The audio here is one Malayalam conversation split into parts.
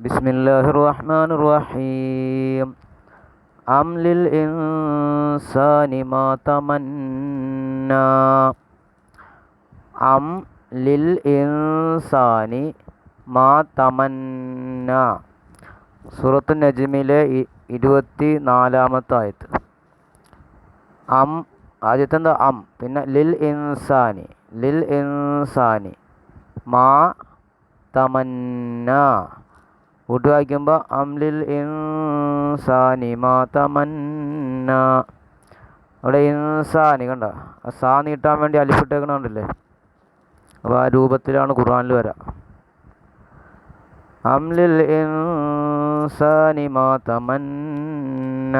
ബിസ്മില്ലാഹിർ റഹ്മാൻ റഹീം അംലിൽ ഇൻസാനി മാ തമന്ന. അം ലിൽ ഇൻസാനി മാ തമന്ന. സൂറത്ത് നജ്മിലെ ഇരുപത്തി നാലാമത്തെ ആയത്ത്. അം ആദ്യത്തെ എന്താ അം. പിന്നെ ലിൽ ഇൻസാനി ലിൽ ഇൻസാനി മാ തമന്ന. കൂട്ട് വായിക്കുമ്പോൾ അംലിൽ ഇൻസാനി മാതമന്ന അവിടെ ഇൻസാനി കണ്ട. സാ നീട്ടാൻ വേണ്ടി അലിപ്പിട്ടേക്കണ കണ്ടില്ലേ? അപ്പോൾ ആ രൂപത്തിലാണ് ഖുർആാനിൽ വരാം. അംലിൽ ഇൻസാനി മാതമന്ന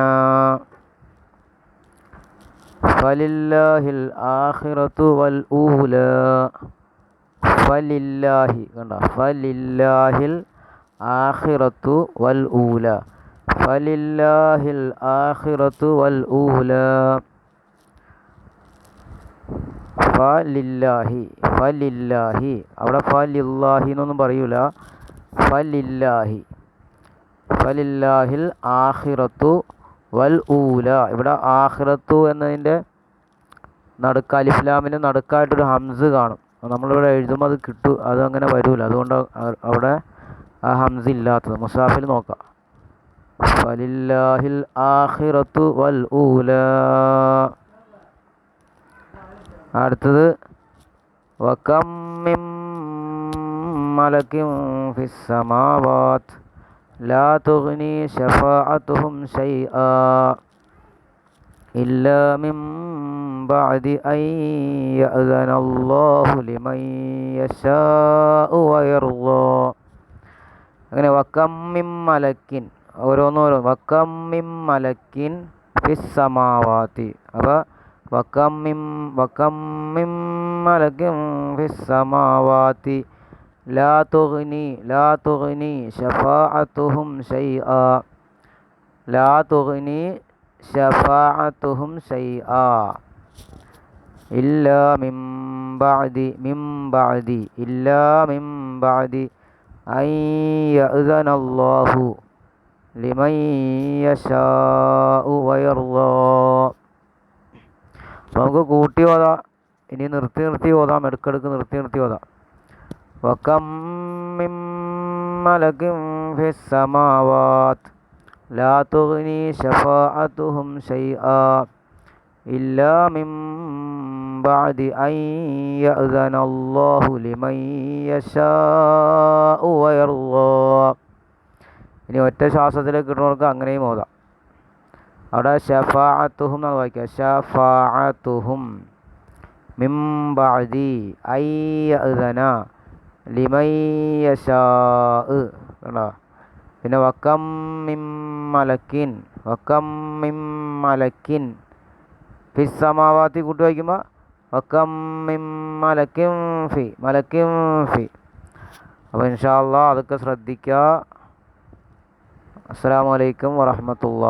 ഫലില്ലാഹിൽ ആഖിറത്തു വൽ ഊല. ഫലില്ലാഹി കണ്ട. ഫലില്ലാഹിൽ ആഖിറത്തു വൽ ഊല. ഫലില്ലാഹിൽ ആഖിറത്തു വൽ ഊല. ഫലില്ലാഹി ഫലില്ലാഹി. അവിടെ ഫലില്ലാഹി എന്നൊന്നും പറയൂല. ഫലില്ലാഹി. ഫലില്ലാഹിൽ ആഹിറത്തു വൽ ഊല. ഇവിടെ ആഹിറത്തു എന്നതിന്റെ നടുക്ക് അലിഫ്ലാമിന് നടുക്കായിട്ടൊരു ഹംസ് കാണും. നമ്മളിവിടെ എഴുതുമ്പോൾ അത് കിട്ടും അത് അങ്ങനെ വരൂല. അതുകൊണ്ട് അവിടെ ഹംസില്ലാത്തത് മുസാഫിൽ നോക്കാം ഫലില്ലാഹിൽ ആഖിറത്തു വൽ ഊല അടുത്തത് വക്കമ്മിം മലക്കും ഫിസ്സമാവാത്ത് ലാ തുഗ്നി ഷഫാഅത്തുഹും ശൈആ ഇല്ലാ മിൻ ബഅദി അൻ യഅ്ദന അല്ലാഹു ലിമൻ യശാഉ വയർദാ അങ്ങനെ വക്കമ്മിം മലക്കിൻ ഓരോന്നോരോ വക്കമ്മിം മലക്കിൻ ഫിസ്സമാവാത്തി അപ്പോൾ വക്കമ്മിം വക്കമ്മിം മലക്കിൻ ഫിസ്സമാവാത്തി ലാ തുഗ്നി ലാ തുഗ്നി ഷഫാഅത്തുഹും ഷൈഅ ലാ തുഗ്നി ഷഫാഅത്തുഹും ഷൈഅ ഇല്ലാ മിം ബഅദി മിം ബഅദി ഇല്ലാ മിം ബഅദി. അയ്യനല്ലാഹു നമുക്ക് കൂട്ടി ഓതാം. ഇനി നിർത്തി നിർത്തി ഓതാം. എടുക്കെടുക്ക് നിർത്തി നിർത്തി ഓതാം. ലാ തുഗ്നി ഷഫാഅത്തുഹും ഷൈആ إلا من بعد أن يأذن الله لمن يشاء ويرضى ഇനി ഒറ്റ ശ്വാസത്തിലേക്ക് കിട്ടുന്നവർക്ക് അങ്ങനെയും ഓതാം അവിടെ ഷഫാഅത്തുഹും എന്നാണ് വായിക്കുക ഷഫാഅത്തുഹും മിംബഅദി അയ്യഅദന ലിമയ്യഷാ കണ്ടോ പിന്നെ വക്കം മിം മലക്കിൻ വക്കം മിം മലക്കിൻ ഫിസ്സമാവാത്തി കൂട്ടി വായിക്കുമ്പോൾ വക്കം മലക്കും ഫി മലക്കും ഫി. അപ്പോൾ ഇൻഷാ അള്ളാ അതൊക്കെ ശ്രദ്ധിക്കുക അസ്സാം വലൈക്കും വറഹമത്തുള്ള